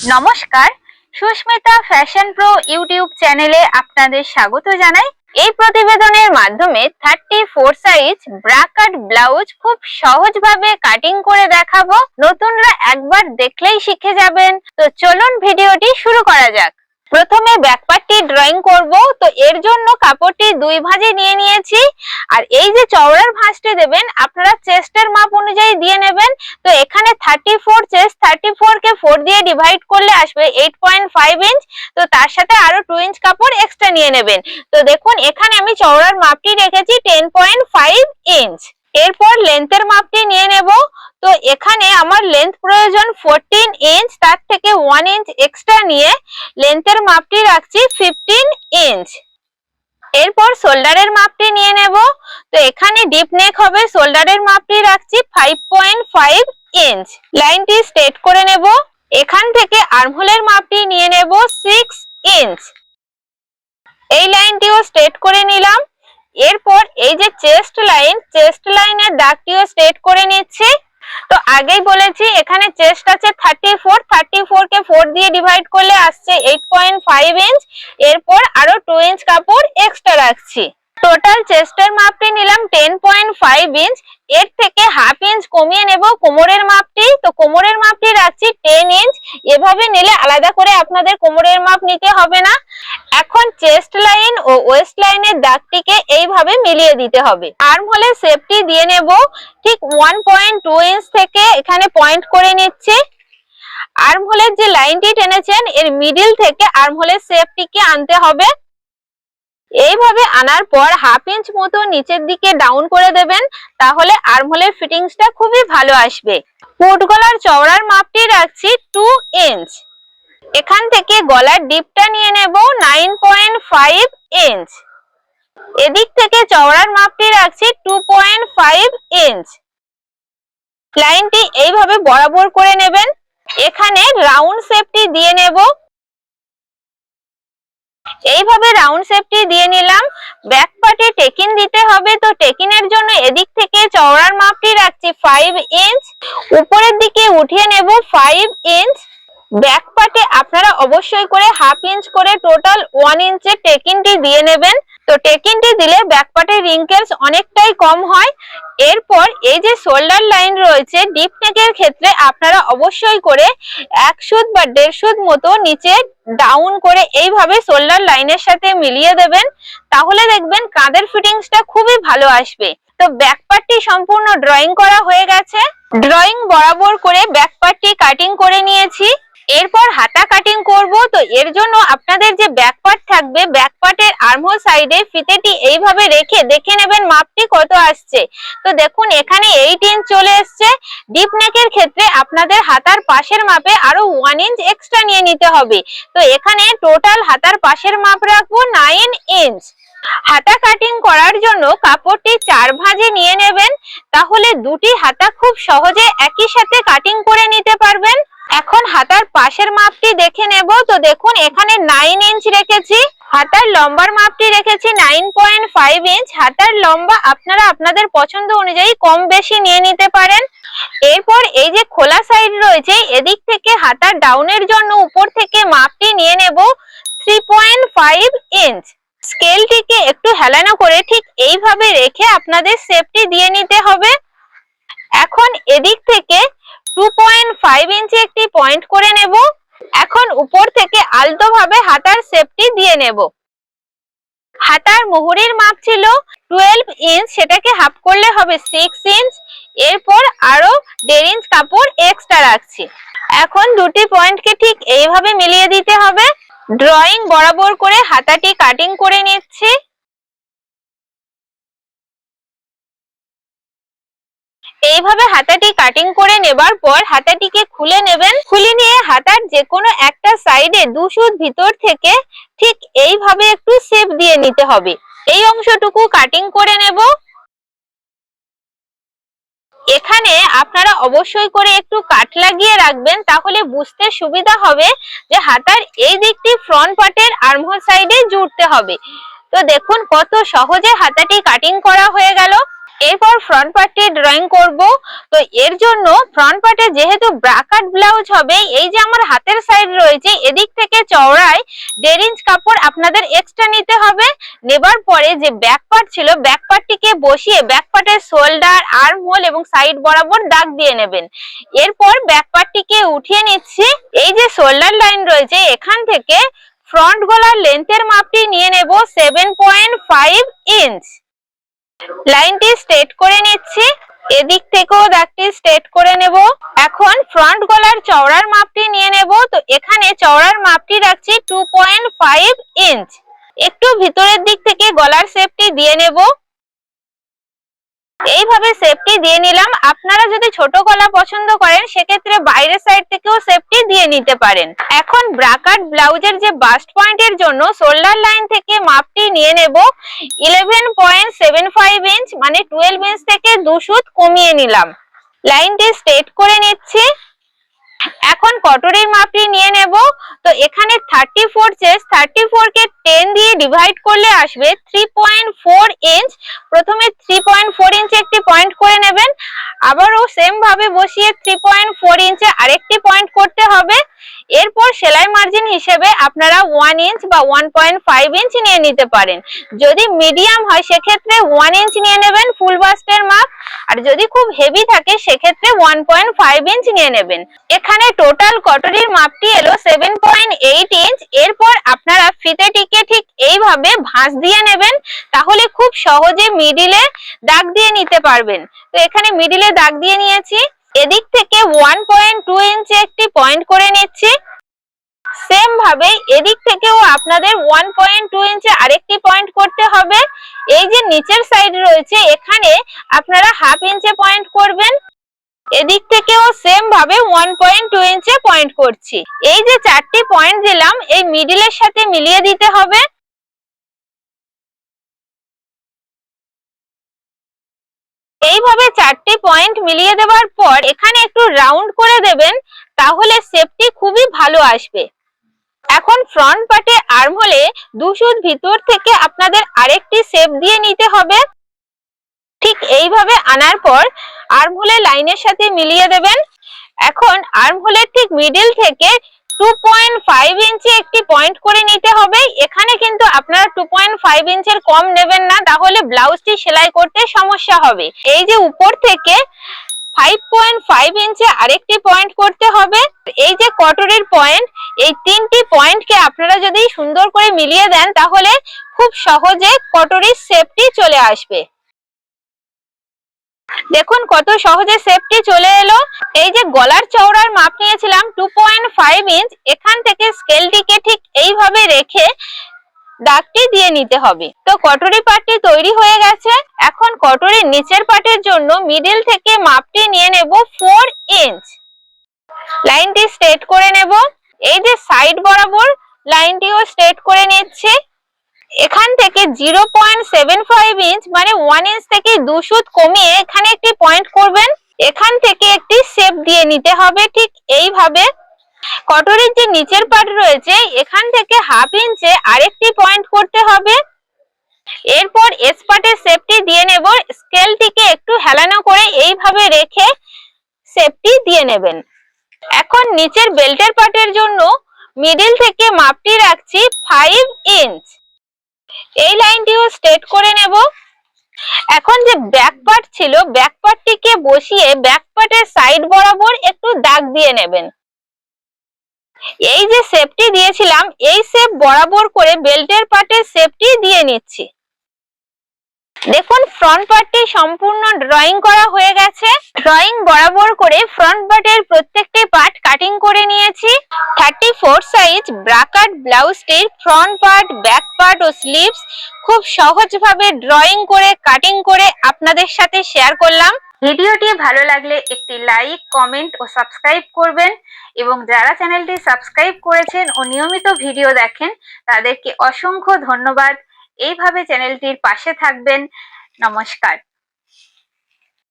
নমস্কার। Susmita fashion pro YouTube চ্যানেলে আপনাদের স্বাগত জানাই। এই প্রতিবেদনের মাধ্যমে thirty four size bra cut blouse খুব সহজভাবে কাটিং করে দেখাবো। নতুনরা একবার দেখলেই শিখে যাবেন। তো চলুন ভিডিওটি শুরু করা যাক। প্রথমে ব্যাকপার্টটি ড্রয়িং করব, তো এর জন্য কাপড়টি দুই ভাঁজে নিয়ে নিয়েছি। আর এই যে চওড়ার ভাঁজটি দেবেন, আপনারা চেস্টের মাপ অনুযায়ী দিয়ে নেবেন। তো এখানে থার্টি ফোর চেস্ট থার্টি কে ফোর দিয়ে ডিভাইড করলে আসবে এইট পয়েন্ট ফাইভ ইঞ্চ তো তার সাথে আরও টু ইঞ্চ কাপড় এক্সট্রা নিয়ে নেবেন। তো দেখুন, এখানে আমি চওড়ার মাপটি রেখেছি টেন পয়েন্ট ফাইভ ইঞ্চ এরপর লেন্থের মাপটি নিয়ে নেব। তো এখানে আমার লেন্থ প্রয়োজন ফোরটিন ইঞ্চ তার থেকে ওয়ান ইঞ্চ এক্সট্রা নিয়ে লেন্থের মাপটি রাখছি ফিফটিন ইঞ্চ এরপর শোল্ডারের মাপটি নিয়ে নেব। তো এখানে ডিপ নেক হবে শোল্ডারের মাপটি রাখছি ফাইভ পয়েন্ট ফাইভ ইঞ্চ লাইনটি স্ট্রেট করে নেব। এখান থেকে আর্মহোলের মাপটি নিয়ে নেব সিক্স ইঞ্চ এই লাইনটিও স্ট্রেট করে নিলাম। এরপর এই যে চেস্ট লাইন, চেস্ট লাইনের দাগটিও স্ট্রেট করে নিচ্ছি। তো আগেই বলেছি, এখানে চেস্ট আছে থার্টি ফোর থার্টি ফোর কে ফোর দিয়ে ডিভাইড করলে আসছে এইট পয়েন্ট ফাইভ ইঞ্চ এরপর আরও টু ইঞ্চ কাপড় এক্সট্রা রাখছি। টোটাল চেস্টের মাপটি নিলাম টেন পয়েন্ট ফাইভ ইঞ্চ এর থেকে হাফ ইঞ্চ কমিয়ে নেব কোমরের মাপটি। তো কোমরের মাপটি রাখছি টেন ইঞ্চ এভাবে নিলে আলাদা করে আপনাদের কোমরের মাপ নিতে হবে না। এখন চেস্ট লাইন ও ওয়েস্ট লাইনের দাগটিকে এইভাবে মিলিয়ে দিতে হবে। আর্ম হলে সেফটি দিয়ে নেব। ঠিক ওয়ান পয়েন্ট টু ইঞ্চ থেকে এখানে পয়েন্ট করে নিচ্ছি। আর্ম হোলের যে লাইনটি টেনেছেন, এর মিডিল থেকে আর্ম হোলের সেফটিকে আনতে হবে। এইভাবে আনার পর হাফ ইঞ্চ মতো নিচের দিকে ডাউন করে দেবেন, তাহলে আর্মহোলের ফিটিংসটা খুবই ভালো আসবে। পুট গলার চওড়ার মাপটি রাখছি টু ইঞ্চ এখান থেকে গলার ডিপটা নিয়ে নেব নাইন পয়েন্ট ফাইভ ইঞ্চ এদিক থেকে চওড়ার মাপটি রাখছি টু পয়েন্ট ফাইভ ইঞ্চ লাইনটি এইভাবে বরাবর করে নেবেন। এখানে রাউন্ড শেপটি দিয়ে নেব। এইভাবে রাউন্ড শেপটি দিয়ে নিলাম। ব্যাক পার্টে টেকিন দিতে হবে, তো টেকিনের জন্য এদিক থেকে চওড়ার মাপটি রাখছি ফাইভ ইঞ্চ উপরের দিকে উঠিয়ে নেব ফাইভ ইঞ্চ ব্যাক পার্টে আপনারা অবশ্যই করে হাফ ইঞ্চ করে টোটাল ওয়ান ইঞ্চের টেকিনটি দিয়ে নেবেন। তো টেকিনটি দিলে ব্যাক পার্টের রিঙ্কেলস অনেকটাই কম হয়। এরপর এই যে শোল্ডার লাইন রয়েছে ডিপ নেকের ক্ষেত্রে আপনারা অবশ্যই করে এক সুদ বা দেড় সুদ মতো নিচে ডাউন করে এইভাবে শোল্ডার লাইনের সাথে মিলিয়ে দেবেন। তাহলে দেখবেন কাঁধের ফিটিংসটা খুবই ভালো আসবে। তো ব্যাক পার্টটি সম্পূর্ণ ড্রয়িং করা হয়ে গেছে। ড্রয়িং বরাবর করে ব্যাক পার্টটি কাটিং করে নিয়েছি। এরপর হাতা কাটিং করব। এর জন্য আপনাদের যে ব্যাক পার্ট থাকবে ব্যাক পার্টের আর্মহোল সাইডে ফিতেটি এইভাবে রেখে দেখে নেবেন মাপটি কত আসছে। তো দেখুন, এখানে এইট ইঞ্চ চলে এসছে। ডিপ নেকের ক্ষেত্রে আপনাদের হাতার পাশের মাপে আরও ওয়ান ইঞ্চ এক্সট্রা নিয়ে নিতে হবে। তো এখানে টোটাল হাতার পাশের মাপ রাখব নাইন ইঞ্চ হাতা কাটিং করার জন্য কাপড়টি চার ভাঁজে নিয়ে নেবেন। তাহলে দুটি হাতা খুব সহজে একই সাথে কাটিং করে নিতে পারবেন। এখন হাতার পাশের মাপটি দেখে নেব। তো দেখুন, এখানে নাইন ইঞ্চ রেখেছি, হাতার লম্বার মাপটি রেখেছি নাইন পয়েন্ট ফাইভ ইঞ্চ হাতার লম্বা আপনারা আপনাদের পছন্দ অনুযায়ী কম বেশি নিয়ে নিতে পারেন। এরপর এই যে খোলা সাইড রয়েছে, এদিক থেকে হাতার ডাউনের জন্য উপর থেকে মাপটি নিয়ে নেব থ্রি পয়েন্ট ফাইভ ইঞ্চ স্কেলটিকে একটু হেলানো করে ঠিক এইভাবে রেখে আপনাদের সেফটি দিয়ে নিতে হবে। এখন এদিক থেকে ফাইভ ইঞ্চি একটি পয়েন্ট করে নেব। এখন উপর থেকে আলতো ভাবে হাতার সেফটি দিয়ে নেব। হাতার মুহুরির মাপ ছিল টুয়েলভ ইঞ্চ সেটাকে হাফ করলে হবে সিক্স ইঞ্চ এরপর আরও দেড় ইঞ্চ কাপড় এক্সট্রা রাখছি। এখন দুটি পয়েন্টকে ঠিক এইভাবে মিলিয়ে দিতে হবে। ড্রয়িং বরাবর করে হাতাটি কাটিং করে নিচ্ছি। এইভাবে হাতাটি কাটিং করে নেবার পর হাতাটিকে খুলে নেবেন। খুলে নিয়ে হাতার যে কোনো একটা সাইডে দু সুদ ভিতর থেকে ঠিক এইভাবে একটু শেপ দিয়ে নিতে হবে। এই অংশটুকু কাটিং করে নেব। এখানে আপনারা অবশ্যই করে একটু কাট লাগিয়ে রাখবেন, তাহলে বুঝতে সুবিধা হবে যে হাতার এই দিকটি ফ্রন্ট পার্টের আর্মহোল সাইডে জুড়তে হবে। তো দেখুন কত সহজে হাতাটি কাটিং করা হয়ে গেল। এরপর ফ্রন্ট পার্টটি ড্রয়িং করব। তো এর জন্য ফ্রন্ট পার্টে যেহেতু ব্রাকাট ব্লাউজ হবে, এই যে আমার হাতের সাইড রয়েছে, এদিক থেকে চওড়ায় দেড় ইঞ্চ কাপড় আপনাদের এক্সট্রা নিতে হবে। নেবার পরে যে ব্যাক পার্ট ছিল ব্যাক পার্টটিকে বসিয়ে ব্যাক পার্টের শোল্ডার আর্ম হোল এবং সাইড বরাবর দাগ দিয়ে নেবেন। এরপর ব্যাক পার্টটিকে উঠিয়ে নিচ্ছি। এই যে শোল্ডার লাইন রয়েছে, এখান থেকে ফ্রন্ট গলার লেন্থের মাপটি নিয়ে নেব সেভেন পয়েন্ট ফাইভ ইঞ্চ লাইনটি স্ট্রেট করে নিচ্ছি। এদিক থেকেও দাগটি স্ট্রেট করে নেব। এখন ফ্রন্ট গলার চওড়ার মাপটি নিয়ে নেব। তো এখানে চওড়ার মাপটি রাখছি টু পয়েন্ট ফাইভ ইঞ্চ একটু ভিতরের দিক থেকে গলার শেপটি দিয়ে নেব। এইভাবে সেফটি দিয়ে নিলাম। আপনারা যদি ছোট গলা পছন্দ করেন, সেক্ষেত্রে বাইরের সাইড থেকেও সেফটি দিয়ে নিতে পারেন। এখন ব্রাকাট ব্লাউজের যে বাস্ট পয়েন্টের জন্য শোল্ডার লাইন থেকে মাপটি নিয়ে নেব। Eleven point seven five inch মানে টুয়েলভ ইঞ্চ থেকে দু সুত কমিয়ে নিলাম। লাইনটি স্ট্রেট করে নিচ্ছি। এখন কটরের মাপটি নিয়ে নেব। তো এখানে থার্টি ফোর চেস থার্টি কে টেন দিয়ে ডিভাইড করলে আসবে থ্রি পয়েন্ট ফোর ইঞ্চ প্রথমে থ্রি পয়েন্ট ফোর ইঞ্চে একটি পয়েন্ট করে নেবেন। আবারও ভাবে বসিয়ে থ্রি পয়েন্ট ফোর ইঞ্চে আরেকটি পয়েন্ট করতে হবে। এরপর সেলাই মার্জিন হিসেবে আপনারা ওয়ান ইঞ্চ বা ওয়ান পয়েন্ট ফাইভ ইঞ্চ নিয়ে নিতে পারেন। যদি মিডিয়াম হয়, সেক্ষেত্রে ওয়ান ইঞ্চ নিয়ে নেবেন ফুল বাস্টের মাপ। আর যদি খুব হেভি থাকে, সেক্ষেত্রে ওয়ান পয়েন্ট ফাইভ ইঞ্চ নিয়ে নেবেন। এখানে টোটাল কটরির মাপটি এলো সেভেন পয়েন্ট এইট ইঞ্চ এরপর আপনারা ফিতেটিকে ঠিক এইভাবে ভাঁজ দিয়ে নেবেন, তাহলে খুব সহজে মিডিলে দাগ দিয়ে নিতে পারবেন। তো এখানে মিডিলে দাগ দিয়ে নিয়েছি। এদিক থেকে ওয়ান পয়েন্ট টু ইঞ্চে একটি পয়েন্ট করে নিচ্ছি। সেম ভাবে এদিক থেকেও আপনাদের ওয়ান পয়েন্ট টু ইঞ্চে আরেকটি পয়েন্ট করতে হবে। এই যে নিচের সাইড রয়েছে, এখানে আপনারা হাফ ইঞ্চে পয়েন্ট করবেন। এদিক থেকেও সেম ভাবে ওয়ান পয়েন্ট টু ইঞ্চে পয়েন্ট করছি। এই যে চারটি পয়েন্ট দিলাম, এই মিডিলের সাথে মিলিয়ে দিতে হবে। এইভাবে চারটি পয়েন্ট মিলিয়ে দেওয়ার পর এখানে একটু রাউন্ড করে দেবেন, তাহলে শেপটি খুবই ভালো আসবে। এখন ফ্রন্ট পার্টে আর্ম হলে দুশুদ ভিতর থেকে আপনাদের আরেকটি শেপ দিয়ে নিতে হবে। ঠিক এইভাবে আনার পর আর্ম হোলে লাইনের সাথে মিলিয়ে দেবেন। এখন আর্ম হোলের ঠিক মিডিল থেকে টু পয়েন্ট ফাইভ ইঞ্চি একটি পয়েন্ট করে নিতে হবে। এখানে কিন্তু আপনারা টু পয়েন্ট ফাইভ ইঞ্চের কম নেবেন না, তাহলে ব্লাউজটি সেলাই করতে সমস্যা হবে। এই যে উপর থেকে ফাইভ পয়েন্ট ফাইভ ইঞ্চে আরেকটি পয়েন্ট করতে হবে। এই যে কটরের পয়েন্ট এই তিনটি পয়েন্টকে আপনারা যদি সুন্দর করে মিলিয়ে দেন, তাহলে খুব সহজে কটরির শেপটি চলে আসবে। দেখুন কত সহজে সেফটি চলে এলো। এই যে গলার চওড়ার মাপ নিয়েছিলাম টু পয়েন্ট ফাইভ ইঞ্চ এখান থেকে স্কেলটিকে ঠিক এইভাবে রেখে দাগটি দিয়ে নিতে হবে। তো কটরি পাটটি তৈরি হয়ে গেছে। এখন কটরির নিচের পাটের জন্য মিডিল থেকে মাপটি নিয়ে নেব ফোর ইঞ্চ লাইনটি স্ট্রেট করে নেব। এই যে সাইড বরাবর লাইনটিও স্ট্রেট করে নিচ্ছি। এখান থেকে zero point seven five inch মানে ওয়ান ইঞ্চ থেকে দু কমিয়ে এখানে একটি পয়েন্ট করবেন। এখান থেকে একটি শেপ দিয়ে নিতে হবে ঠিক এইভাবে। কটরের যে নিচের পার্ট রয়েছে, এখান থেকে হাফ ইঞ্চে আরেকটি পয়েন্ট করতে হবে। এরপর এস পার্টের শেপটি দিয়ে নেব। স্কেলটিকে একটু হেলানো করে এইভাবে রেখে শেপটি দিয়ে নেবেন। এখন নিচের বেল্টের পার্টের জন্য মিডিল থেকে মাপটি রাখছি ফাইভ ইঞ্চ এই লাইনটিও স্ট্রেট করে নেব। এখন যে ব্যাক পার্ট ছিল ব্যাক পার্টটিকে বসিয়ে ব্যাক পার্টের সাইড বরাবর একটু দাগ দিয়ে নেবেন। এই যে সেফটি দিয়েছিলাম, এই সেফ বরাবর করে বেল্টের পার্টের সেফটি দিয়ে নিচ্ছি। দেখুন ফ্রন্ট পার্টটি সম্পূর্ণ ড্রয়িং করা হয়ে গেছে। ড্রয়িং বরাবর করে ফ্রন্ট পার্টের প্রত্যেকটি পার্ট কাটিং করে নিয়েছি। থার্টি ফোর সাইজ ব্রাকাট ব্লাউজটির ফ্রন্ট পার্ট ব্যাক পার্ট ও স্লিভস খুব সহজভাবে ড্রয়িং করে কাটিং করে আপনাদের সাথে শেয়ার করলাম। ভিডিওটি ভালো লাগলে একটি লাইক কমেন্ট ও সাবস্ক্রাইব করবেন এবং যারা চ্যানেলটি সাবস্ক্রাইব করেছেন ও নিয়মিত ভিডিও দেখেন, তাদেরকে অসংখ্য ধন্যবাদ। এইভাবে চ্যানেলটির পাশে থাকবেন। নমস্কার।